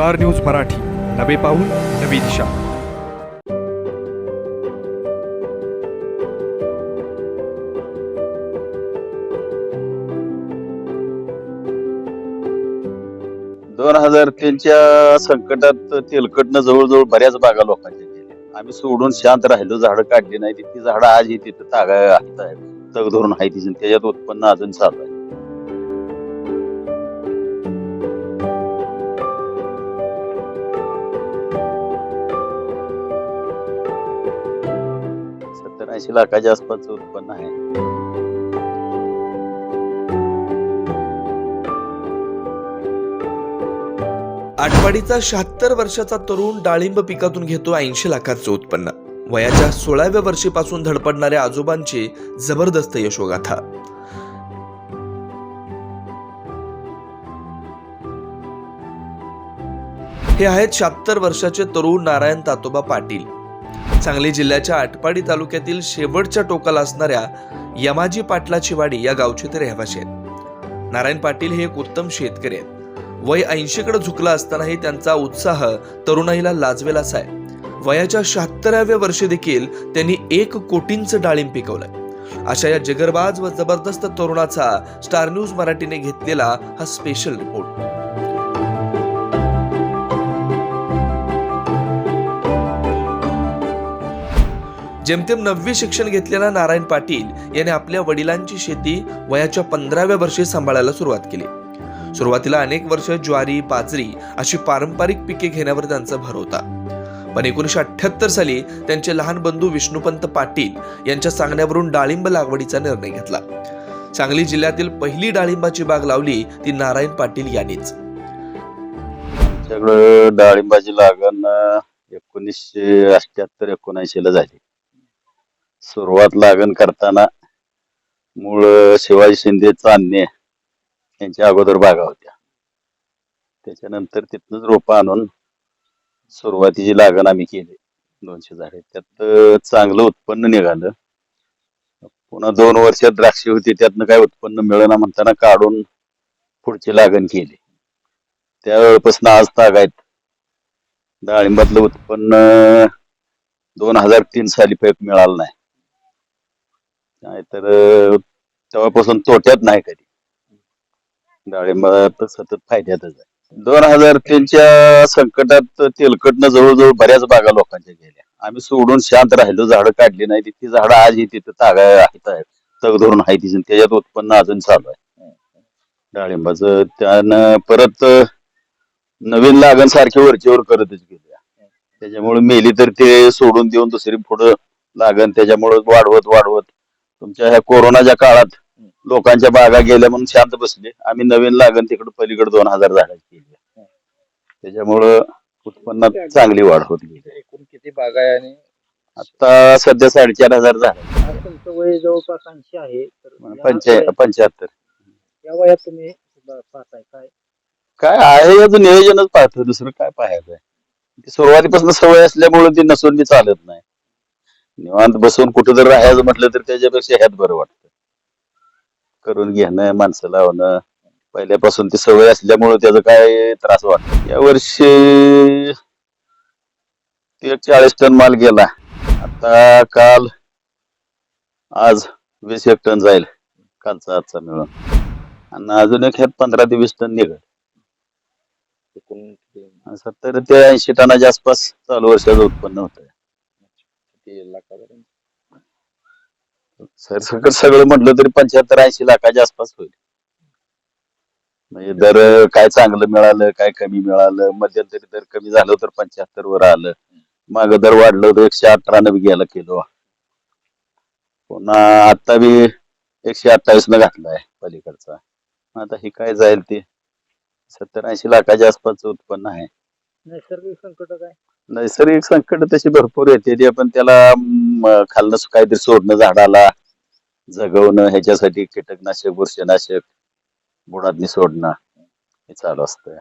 Star news Marathi. नवे पाऊल नवी दिशा. दोन हजार तीनच्या संकटात तेलकटनं जवळजवळ बऱ्याच बागा लोकांच्या गेल्या. आम्ही सोडून शांत राहिलो झाडं काढली नाही ती झाडं आजही तिथं तागा आहेत. तग धरून आहे तिची त्याच्यात उत्पन्न अजून चालू आहे. ऐंशी लाखाच्या आसपासचं उत्पन्न आहे. आठवाडीचा शहात्तर वर्षाचा तरुण डाळिंब पिकातून घेतो ऐंशी लाखाचं उत्पन्न. वयाच्या सोळाव्या वर्षीपासून धडपडणाऱ्या आजोबांची जबरदस्त यशोगाथा. हे आहेत शहात्तर वर्षाचे तरुण नारायण तातोबा पाटील. सांगली जिल्ह्याच्या आटपाडी तालुक्यातील शेवटच्या टोकाला असणाऱ्या यमाजी पाटलाची वाडी या गावचे ते रहिवाशी आहेत. नारायण पाटील हे एक उत्तम शेतकरी आहेत. वय ऐंशीकडे झुकला असतानाही त्यांचा उत्साह तरुणाईला लाजवेलाच आहे. वयाच्या शहात्तराव्या वर्षी देखील त्यांनी एक कोटींचं डाळिंब पिकवलंय. अशा या जगरबाज व जबरदस्त तरुणाचा स्टार न्यूज मराठीने घेतलेला हा स्पेशल रिपोर्ट जेमतेम नववी शिक्षण घेतलेला नारायण पाटील याने आपल्या वडिलांची शेती वयाच्या पंधराव्या वर्षी सांभाळायला सुरुवात केली. सुरुवातीला अनेक वर्ष ज्वारी बाजरी अशी पारंपरिक पिके घेण्यावर त्यांचा भर होता. पण एकोणीशे अठ्ठ्याहत्तर साली त्यांचे लहान बंधू विष्णुपंत पाटील यांच्या सांगण्यावरून डाळिंब लागवडीचा निर्णय घेतला. सांगली जिल्ह्यातील पहिली डाळिंबाची बाग लावली ती नारायण पाटील यांनीच. सगळं डाळिंबाची लागण एकोणीसशे अठ्याहत्तर एकोणऐंशी ला झाली. सुरुवात लागण करताना मूळ शिवाजी शिंदे चांदणे यांच्या अगोदर बागा होत्या. त्याच्यानंतर तिथनंच रोपं आणून सुरुवातीची लागण आम्ही केली. दोनशे झाडे. त्यात चांगलं उत्पन्न निघालं. पुन्हा दोन वर्षात द्राक्षे होती. त्यातनं काय उत्पन्न मिळेना म्हणताना काढून पुढची लागण केली. त्यावेळेपासून आज ताग आहेत. डाळिंबातलं उत्पन्न दोन हजार तीन साली पैक मिळालं नाही. नाहीतर तेव्हापासून तोट्यात नाही कधी. डाळिंबात सतत फायद्यातच आहे. दोन हजार तीनच्या संकटात तेलकटनं जवळजवळ बऱ्याच बागा लोकांच्या गेल्या. आम्ही सोडून शांत राहिलो झाडं काढली नाही. ती झाडं आजही तिथं तागा आहेत तग धरून आहे तिथून त्याच्यात उत्पन्न अजून चालू आहे. डाळिंबाच त्यानं परत नवीन लागण सारखी वरचीवर करतच गेल्या त्याच्यामुळे मेली तर ते सोडून देऊन दुसरी पुढं लागण. त्याच्यामुळे वाढवत वाढवत. तुमच्या ह्या कोरोनाच्या काळात लोकांच्या बागा गेल्या म्हणून शांत बसले. आम्ही नवीन लागण तिकडे पलीकडे दोन हजार झाडाची केली. त्याच्यामुळं उत्पन्नात चांगली वाढ होत गेली. एकूण किती बागा आहे आणि आता सध्या साडेचार हजार झाड आज तुमचं वय जवळपास ऐंशी आहे तर या पंचा वयात- पंच्याहत्तर. या वयात तुम्ही ब- पाहताय काय? काय आहे याचं नियोजनच पाहतो दुसरं काय पाहायचं ती सुरुवातीपासून सवय असल्यामुळे ती नसून बी चालत नाही. निवांत बसून कुठं जर राहायचं म्हटलं तर त्याच्यापेक्षा ह्यात बरं वाटतं. करून घेणं माणसं लावणं पहिल्यापासून ती सवय असल्यामुळे त्याचा काय त्रास वाटत या वर्षी एक चाळीस टन माल गेला. आता काल आज वीस एक टन जाईल कालचा आजचा मिळून. आणि अजून एक ह्यात पंधरा ते वीस टन निघत सत्तर ते ऐंशी टनाच्या आसपास चालू वर्षाचं उत्पन्न होत किती लाखापर्यंत. सर सगळं सगळं म्हटलं तरी पंच्याहत्तर ऐंशी लाखाच्या आसपास होईल. म्हणजे दर काय चांगलं मिळालं काय कमी मिळालं मध्यंतरी दर कमी झालं तर पंच्याहत्तर वर आलं. माग दर वाढलं तर एकशे अठरा बी गेला किलो. पुन्हा आता बी एकशे अठ्ठावीस न घातलाय पलीकडचा. आता हे काय जाईल ते? सत्तर ऐंशी लाखाच्या आसपासचं उत्पन्न आहे. नैसर्गिक संकट काय? नैसर्गिक संकट तशी भरपूर येते ती पण त्याला म, खालनं काहीतरी सोडणं झाडाला जगवणं ह्याच्यासाठी कीटकनाशक बुरशीनाशक बुडातनी सोडणं हे चालू असतं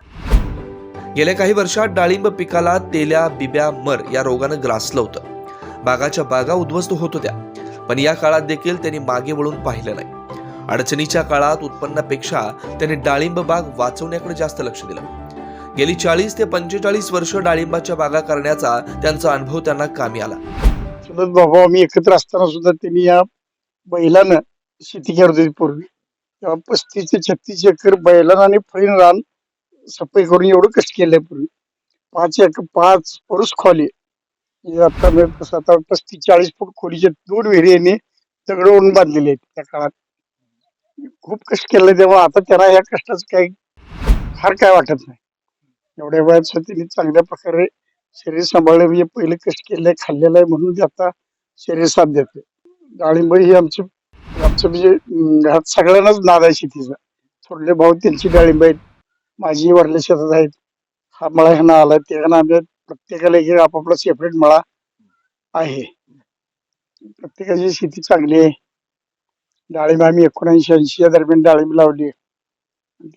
गेल्या काही वर्षात डाळिंब पिकाला तेल्या बिब्या मर या रोगानं ग्रासलं होतं. बागाच्या बागा उद्ध्वस्त होत होत्या पण या काळात देखील त्यांनी मागे वळून पाहिलं नाही. अडचणीच्या काळात उत्पन्नापेक्षा त्यांनी डाळिंब बाग वाचवण्याकडे जास्त लक्ष दिलं. गेली चाळीस ते पंचेचाळीस वर्ष डाळिंबाच्या बागा करण्याचा त्यांचा अनुभव त्यांना कामी आला. चुलत बाबा आम्ही एकत्र असताना सुद्धा त्यांनी या बैलानं शेती करत होती पूर्वी. तेव्हा पस्तीस ते छत्तीस एकर बैलानं आणि फळीन रान सफाई करून एवढं कष्ट केलंय पूर्वी. पाच एक पाच परुस खोली. आता मी आता पस्तीस चाळीस फूट खोलीचे दोन विहिरी यांनी दगड ओढून बांधलेले आहेत त्या काळात. खूप कष्ट केलं तेव्हा. आता त्यांना या कष्टाचं काही फार काय वाटत नाही. एवढ्या वयात तिने चांगल्या प्रकारे शरीर सांभाळलं म्हणजे पहिले कष्ट केले खाल्लेलं आहे म्हणून ते आता शरीर साथ देते डाळिंब ही आमची आमचं म्हणजे घरात सगळ्यांनाच नाद आहे शेतीचा. थोडले भाऊ त्यांची डाळिंब आहेत माझी वरल्या शेतात आहेत. हा मळा ह्यांना आला ते आम्ही प्रत्येकाला एक आपापला सेपरेट मळा आहे. प्रत्येकाची शेती चांगली आहे. डाळिंब आम्ही एकोणऐंशी ऐंशी या दरम्यान डाळिंब लावली आहे.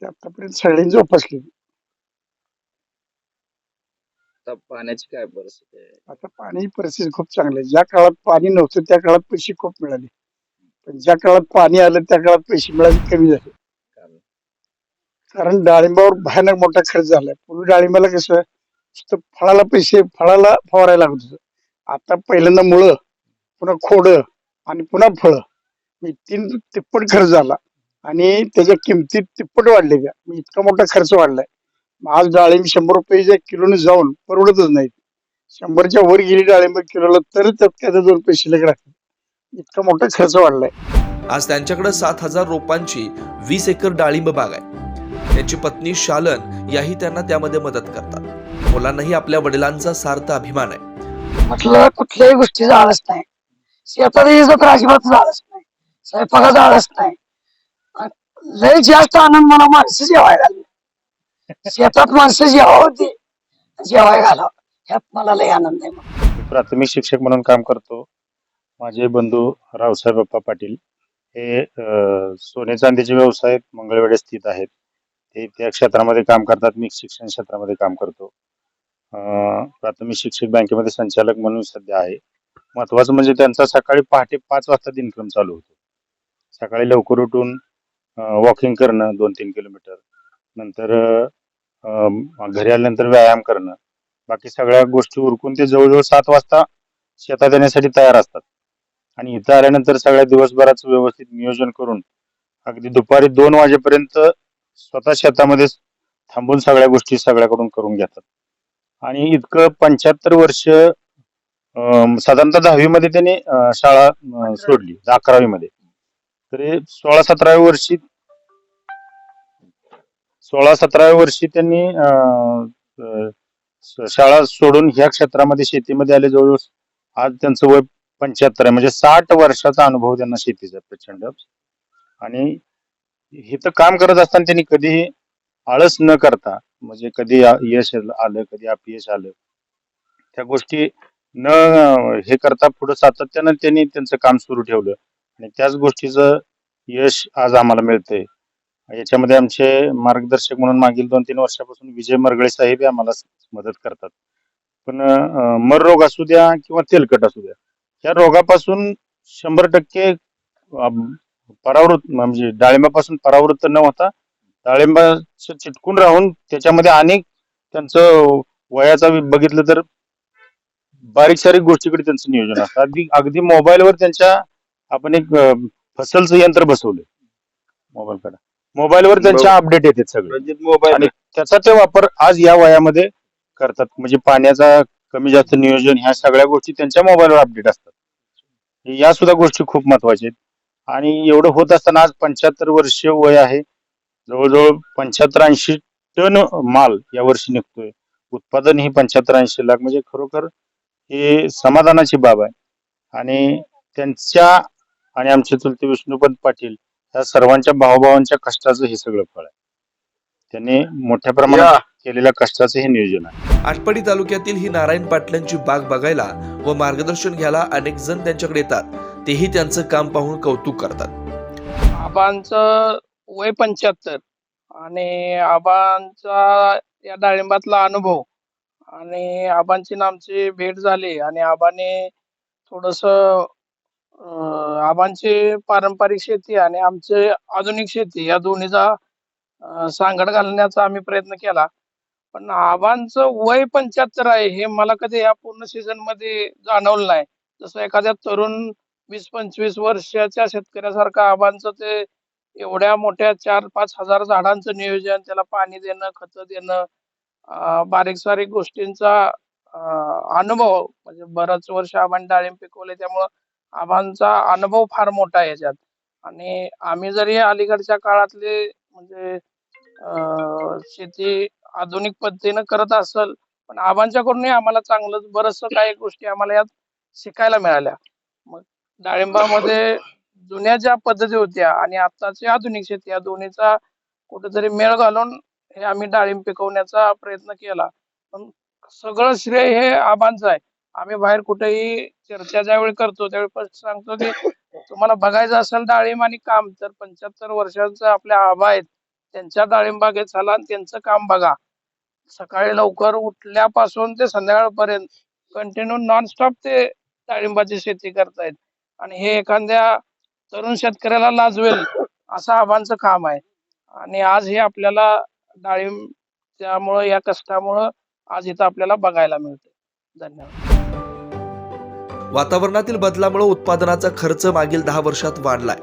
आतापर्यंत सगळ्यांनी जोपासली. आता पाण्याची काय परिस्थिती आहे? आता पाणी परिस्थिती खूप चांगली आहे. ज्या काळात पाणी नव्हतं त्या काळात पैसे खूप मिळाले. पण ज्या काळात पाणी आलं त्या काळात पैसे मिळाले कमी झाले. कारण? कारण डाळिंबावर भयानक मोठा खर्च झालाय. पूर्वी डाळिंबाला कसं नुसतं फळाला पैसे फळाला फवारायला लागत होतं. आता पहिल्यांदा मुळं पुन्हा खोडं आणि पुन्हा फळं. म्हणजे तीन तिप्पट खर्च झाला आणि त्याच्या किमती तिप्पट वाढले म्हणजे इतका मोठा खर्च वाढलाय. आज डाळिंब शंभर रुपयाच्या किलोने जाऊन परवडतच नाही. शंभरच्या वर गेली डाळिंब किलोला तर त्यात काय ते दोन पैसे शिल्लक राहतात इतका मोठा खर्च वाढलाय. आज त्यांच्याकडे सात हजार रोपांची वीस एकर डाळिंब बाग आहे. त्यांची पत्नी शालन याही त्यांना त्यामध्ये मदत करतात. मुलांनाही आपल्या वडिलांचा सार्थ अभिमान आहे. म्हटलं कुठल्याही गोष्टीचा आळस नाही. शेतात यायचं तर अजिबात आळस नाही. स्वयंपाकाचा आळस नाही. लय जास्त आनंद मला माणसं जेवायला घालले शेतात माणसं जेवा होती जेवाय घालावं. ह्यात मला लय आनंद आहे. मी प्राथमिक शिक्षक म्हणून काम करतो. माझे बंधू रावसाहेब बाप्पा पाटील. हे अ, सोने चांदीचे व्यवसाय मंगळवेढे स्थित आहेत. ते त्या क्षेत्रामध्ये काम करतात. मी शिक्षण क्षेत्रामध्ये काम करतो. अ, प्राथमिक शिक्षक बँकेमध्ये संचालक म्हणून सध्या आहे. महत्वाचं म्हणजे त्यांचा सकाळी पहाटे पाच वाजता दिनक्रम चालू होतो. सकाळी लवकर उठून वॉकिंग करणं दोन तीन किलोमीटर. नंतर अ, घरी आल्यानंतर व्यायाम करणं. बाकी सगळ्या गोष्टी उरकून ते जवळजवळ सात वाजता शेतात येण्यासाठी तयार असतात. आणि इथं आल्यानंतर सगळ्या दिवसभराचं व्यवस्थित नियोजन करून अगदी दुपारी दोन वाजेपर्यंत स्वतः शेतामध्ये थांबून सगळ्या गोष्टी सगळ्याकडून करून घेतात. आणि इतकं पंच्याहत्तर वर्ष अं, साधारणतः दहावीमध्ये त्यांनी शाळा सोडली अकरावी मध्ये तर सोळा सतराव्या वर्षी सोळा सतराव्या वर्षी त्यांनी अं, शाळा सोडून ह्या क्षेत्रामध्ये शेतीमध्ये आले. जवळजवळ आज त्यांचं वय पंच्याहत्तर आहे. म्हणजे साठ वर्षाचा अनुभव त्यांना शेतीचा प्रचंड. आणि हे तर काम करत असताना त्यांनी कधीही आळस न करता म्हणजे कधी यश आलं कधी अपयश आलं त्या गोष्टी न हे करता पुढे सातत्यानं त्यांनी त्यांचं काम सुरू ठेवलं. आणि त्याच गोष्टीचं यश आज आम्हाला मिळतंय. याच्यामध्ये आमचे मार्गदर्शक म्हणून मागील दोन तीन वर्षापासून विजय मरगळे साहेब हे आम्हाला मदत करतात. पण मर रोग असू द्या किंवा तेलकट असू द्या या रोगापासून शंभर टक्के परावृत्त म्हणजे डाळिंबापासून परावृत्त न होता डाळिंबाच चिटकून राहून त्याच्यामध्ये अनेक त्यांचं वयाचा बघितलं तर बारीक सारीक गोष्टीकडे त्यांचं नियोजन असतं. अगदी अगदी मोबाईलवर त्यांच्या आपण एक फसलचं यंत्र बसवलंय. मोबाईलकडे. मोबाईलवर त्यांच्या अपडेट येतात सगळे. रणजित मोबाईल. आणि त्याचा ते वापर आज या वयामध्ये करतात. म्हणजे पाण्याचा कमी जास्त नियोजन ह्या सगळ्या गोष्टी त्यांच्या मोबाईलवर अपडेट असतात. या सुद्धा गोष्टी खूप महत्त्वाच्या आहेत. आणि एवढं होत असताना आज पंच्याहत्तर वर्ष वय आहे. जवळजवळ पंच्याहत्तर ऐंशी टन माल या वर्षी निघतोय. उत्पादन ही पंच्याहत्तर ऐंशी लाख म्हणजे खरोखर हे समाधानाची बाब आहे. आणि त्यांच्या आणि आमचे चुलते विष्णुपंत पाटील या सर्वांच्या भावभावांच्या कष्टाचं हे सगळं फळ आहे. त्यांनी मोठ्या प्रमाणात केलेल्या कष्टाचं हे नियोजन आहे. आटपाडी तालुक्यातील ही नारायण पाटलांची बाग बघायला व मार्गदर्शन घ्यायला अनेक जण त्यांच्याकडे येतात. तेही त्यांचं काम पाहून कौतुक करतात. आबांचं वय पंच्याहत्तर आणि आबांचा या डाळिंबातला अनुभव आणि आबांची न आमची भेट झाली आणि आबाने थोडस आबांची पारंपरिक शेती आणि आमचे आधुनिक शेती या दोन्हीचा सांगड घालण्याचा आम्ही प्रयत्न केला. पण आबांचं वय पंच्याहत्तर आहे हे मला कधी या पूर्ण सीझनमध्ये जाणवलं नाही. जसं एखाद्या तरुण वीस पंचवीस वर्षाच्या शेतकऱ्यासारखं आबांचं ते एवढ्या मोठ्या चार पाच हजार झाडांचं नियोजन त्याला पाणी देणं खत देणं बारीक सारीक गोष्टींचा अनुभव म्हणजे बरंच वर्ष आबांनी डाळिंब पिकवले त्यामुळं आबांचा अनुभव फार मोठा आहे याच्यात. आणि आम्ही जरी अलीकडच्या काळातले म्हणजे शेती आधुनिक पद्धतीनं करत असल पण आबांच्याकडूनही आम्हाला चांगलं बरस काही गोष्टी आम्हाला यात शिकायला मिळाल्या. मग डाळिंबामध्ये जुन्या ज्या पद्धती होत्या आणि आताची आधुनिक शेती या दोन्हीचा कुठेतरी मेळ घालून हे आम्ही डाळिंब पिकवण्याचा प्रयत्न केला. पण सगळं श्रेय हे आबांचं आहे. आम्ही बाहेर कुठेही चर्चा ज्यावेळी करतो त्यावेळी पण सांगतो की तुम्हाला बघायचं असेल डाळिंब आणि काम तर पंच्याहत्तर वर्षांचं आपल्या आबा आहेत त्यांच्या डाळिंब बागेत झाला आणि त्यांचं काम बघा. सकाळी लवकर उठल्यापासून ते संध्याकाळपर्यंत कंटिन्यू नॉनस्टॉप ते डाळिंबाची शेती करतायत. आणि हे एखाद्या तरुण शेतकऱ्याला लाजवेल असं आबांचं काम आहे. आणि आज हे आपल्याला डाळिंब त्यामुळं या कष्टामुळं आज इथं आपल्याला बघायला मिळते धन्यवाद. वातावरणातील बदलामुळे उत्पादनाचा खर्च मागील दहा वर्षात वाढलाय.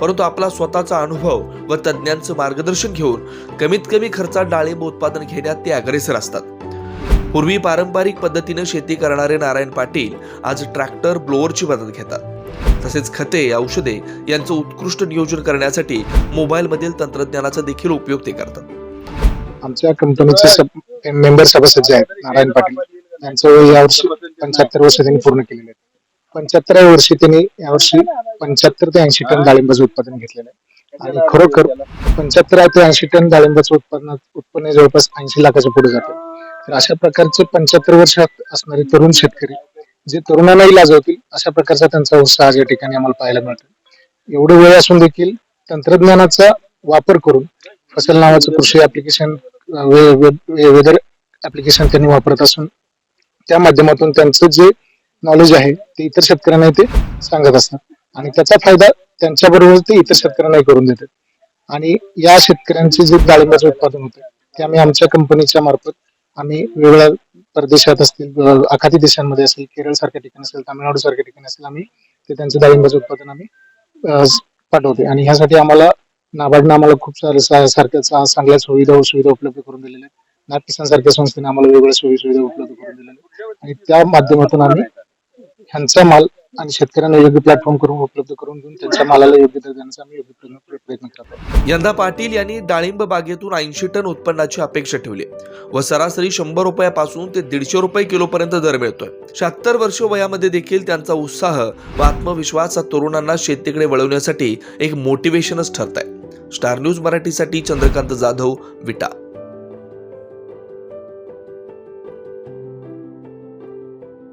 परंतु आपला स्वतःचा अनुभव व तज्ज्ञांचं मार्गदर्शन घेऊन कमीत कमी खर्चात डाळिंब उत्पादन घेण्यात ते अग्रेसर असतात. पूर्वी पारंपरिक पद्धतीने शेती करणारे नारायण पाटील आज ट्रॅक्टर ब्लोअरची मदत घेतात. तसेच खते औषधे यांचं उत्कृष्ट नियोजन करण्यासाठी मोबाईलमधील तंत्रज्ञानाचा देखील उपयोग ते करतात. आमच्या कंपनीचे सब मेंबर सभासद आहेत नारायण पाटील यांचं यावर्षी पंच्याहत्तर वर्ष त्यांनी पूर्ण केलेले आहेत. पंच्याहत्तराव्या वर्षी त्यांनी यावर्षी पंच्याहत्तर ते ऐंशी टन डाळिंबाचं उत्पादन घेतलेलं आहे. आणि खरोखर पंच्याहत्तर ते ऐंशी टन डाळिंबाचं उत्पन्न उत्पन्न जवळपास ऐंशी लाखाच्या पुढे जाते. तर अशा प्रकारचे पंच्याहत्तर वर्षात असणारे तरुण शेतकरी जे तरुणांनाही लाजवतील अशा प्रकारचा त्यांचा उत्साह या ठिकाणी आम्हाला पाहायला मिळतो. एवढं वेळ असून देखील तंत्रज्ञानाचा वापर करून फसल नावाचं कृषी ऍप्लिकेशन वेदर ऍप्लिकेशन त्यांनी वापरत असून त्या माध्यमातून त्यांचं जे नॉलेज आहे ते इतर शेतकऱ्यांना ते सांगत असतात. आणि त्याचा फायदा त्यांच्या बरोबर ते इतर शेतकऱ्यांनाही करून देतात. आणि या शेतकऱ्यांचे जे डाळिंबाचे उत्पादन होते ते आम्ही आमच्या कंपनीच्या मार्फत आम्ही वेगवेगळ्या परदेशात असतील आखाती देशांमध्ये असेल केरळ सारख्या ठिकाणी असेल तामिळनाडू सारख्या ठिकाणी असेल आम्ही ते त्यांचं डाळिंबाचं उत्पादन आम्ही पाठवते आणि ह्यासाठी आम्हाला नाबार्डनं आम्हाला खूप सारे सारख्या चांगल्या सुविधा सुविधा उपलब्ध करून दिलेल्या आहेत. नाथ सारख्या संस्थेने आम्हाला वेगवेगळ्या सोयी सुविधा उपलब्ध करून दिलेल्या आणि त्या माध्यमातून आम्ही ह्यांचा माल आणि शेतकऱ्यांना योग्य प्लॅटफॉर्म करून उपलब्ध करून देऊन त्यांच्या मालाला योग्य दर देण्याचा आम्ही योग्य प्रयत्न करतो यंदा पाटील यांनी डाळिंब बागेतून ऐंशी टन उत्पन्नाची अपेक्षा ठेवली व सरासरी शंभर रुपयापासून ते दीडशे रुपये किलोपर्यंत दर मिळतोय. शहात्तर वर्ष वयामध्ये देखील त्यांचा उत्साह व आत्मविश्वास हा तरुणांना शेतीकडे वळवण्यासाठी एक मोटिवेशनच ठरत आहे. स्टार न्यूज मराठीसाठी चंद्रकांत जाधव विटा.